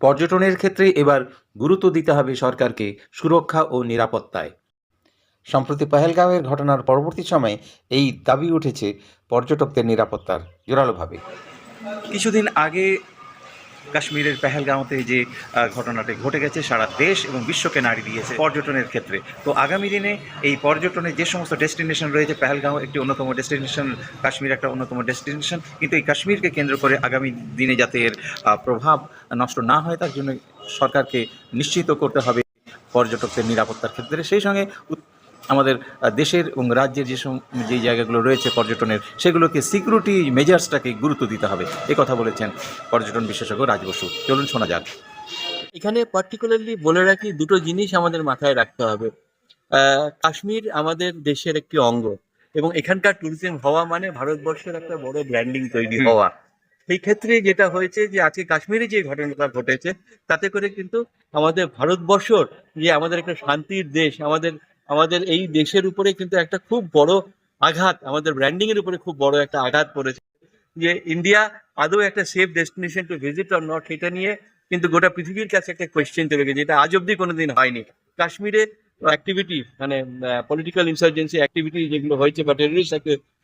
পর্যটনের ক্ষেত্রে এবার গুরুত্ব দিতে হবে সরকারকে সুরক্ষা ও নিরাপত্তায়। সম্প্রতি পাহেলগাঁওয়ের ঘটনার পরবর্তী সময়ে এই দাবি উঠেছে পর্যটকদের নিরাপত্তার, জোরালোভাবে। কিছুদিন আগে কাশ্মীরের পেহেলগাঁওতে যে ঘটনাটি ঘটে গেছে, সারা দেশ এবং বিশ্বকে নাড়ি দিয়েছে পর্যটনের ক্ষেত্রে। তো আগামী দিনে এই পর্যটনের যে সমস্ত ডেস্টিনেশন রয়েছে, পেহেলগাঁও একটি অন্যতম ডেস্টিনেশন, কাশ্মীর একটা অন্যতম ডেস্টিনেশন, কিন্তু এই কাশ্মীরকে কেন্দ্র করে আগামী দিনে যাতে এর প্রভাব নষ্ট না হয়, তার জন্য সরকারকে নিশ্চিত করতে হবে পর্যটকদের নিরাপত্তার ক্ষেত্রে। সেই সঙ্গে আমাদের দেশের এবং রাজ্যের যে যে জায়গাগুলো রয়েছে পর্যটনের সেগুলোকে সিকিউরিটি মেজার্সটাকে গুরুত্ব দিতে হবে। এ কথা বলেছেন পর্যটন বিশেষজ্ঞ রাজ বসু। চলুন শোনা যাক। এখানে পার্টিকুলারলি বলে রাখি দুটো জিনিস আমাদের মাথায় রাখতে হবে। কাশ্মীর আমাদের দেশের একটি অঙ্গ এবং এখানকার ট্যুরিজম হওয়া মানে ভারতবর্ষের একটা বড় ব্র্যান্ডিং তৈরি হওয়া। সেই ক্ষেত্রে যেটা হয়েছে যে আজকে কাশ্মীরে যে ঘটনাটা ঘটেছে তাতে করে কিন্তু আমাদের ভারতবর্ষর যে আমাদের একটা শান্তির দেশ আমাদের আমাদের এই দেশের উপরে কিন্তু একটা খুব বড় আঘাত, আমাদের ব্র্যান্ডিং এর উপরে খুব বড় একটা আঘাত পড়েছে। যে ইন্ডিয়া আদৌ একটা safe destination to visit or not এটা নিয়ে কিন্তু গোটা পৃথিবীর কাছে একটা কোয়েশ্চেন চলে গেছে, যেটা আজ অব্দি কোনোদিন হয়নি। কাশ্মীরে অ্যাক্টিভিটি মানে পলিটিক্যাল ইনসার্জেন্সি অ্যাক্টিভিটি যেগুলো হয়েছে বা টেররিস্ট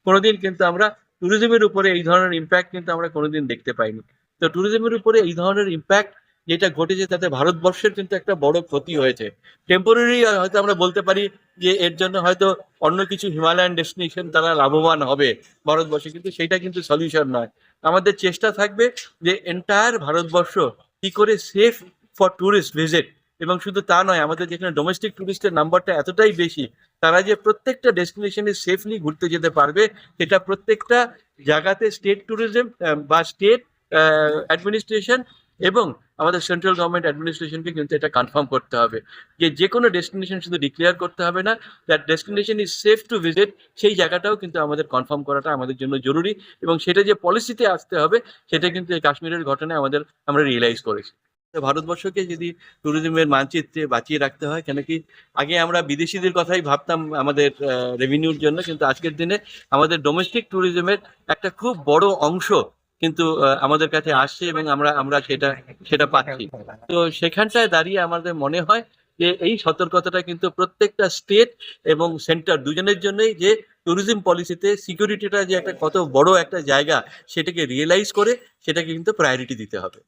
কোনোদিন কিন্তু আমরা ট্যুরিজমের উপরে এই ধরনের ইম্প্যাক্ট কিন্তু আমরা কোনোদিন দেখতে পাইনি। তো ট্যুরিজমের উপরে এই ধরনের ইম্প্যাক্ট যেটা ঘটেছে তাতে ভারতবর্ষের কিন্তু একটা বড় ক্ষতি হয়েছে। টেম্পোরারি হয়তো আমরা বলতে পারি যে এর জন্য হয়তো অন্য কিছু হিমালয়ান ডেস্টিনেশন তারা লাভবান হবে ভারতবর্ষে, কিন্তু সেটা কিন্তু সলিউশন নয়। আমাদের চেষ্টা থাকবে যে এন্টায়ার ভারতবর্ষ কি করে সেফ ফর ট্যুরিস্ট ভিজিট এবং শুধু তা নয়, আমাদের যেখানে ডোমেস্টিক ট্যুরিস্টের নাম্বারটা এতটাই বেশি, তারা যে প্রত্যেকটা ডেস্টিনেশনে সেফলি ঘুরতে যেতে পারবে, সেটা প্রত্যেকটা জায়গাতে স্টেট ট্যুরিজম বা স্টেট অ্যাডমিনিস্ট্রেশন এবং আমাদের সেন্ট্রাল গভর্নমেন্ট অ্যাডমিনিস্ট্রেশনকে কিন্তু এটা কনফার্ম করতে হবে যে যে কোনো ডেস্টিনেশন শুধু ডিক্লেয়ার করতে হবে না that destination is safe to visit সেই জায়গাটাও কিন্তু আমাদের কনফার্ম করাটা আমাদের জন্য জরুরি এবং সেটা যে পলিসিতে আসতে হবে, সেটা কিন্তু এই কাশ্মীরের ঘটনায় আমাদের, আমরা রিয়েলাইজ করেছি। ভারতবর্ষকে যদি ট্যুরিজমের মানচিত্রে বাঁচিয়ে রাখতে হয়, কেন কি আগে আমরা বিদেশিদের কথাই ভাবতাম আমাদের রেভিনিউর জন্য, কিন্তু আজকের দিনে আমাদের ডোমেস্টিক ট্যুরিজমের একটা খুব বড় অংশ কিন্তু আমাদের কাছে আসছে এবং আমরা আমরা সেটা সেটা পাচ্ছি। তো সেখানটায় দাঁড়িয়ে আমাদের মনে হয় যে এই সতর্কতাটা কিন্তু প্রত্যেকটা স্টেট এবং সেন্টার দুজনের জন্যই যে ট্যুরিজম পলিসিতে সিকিউরিটিটা যে একটা কত বড় একটা জায়গা সেটাকে রিয়েলাইজ করে সেটাকে কিন্তু প্রায়োরিটি দিতে হবে।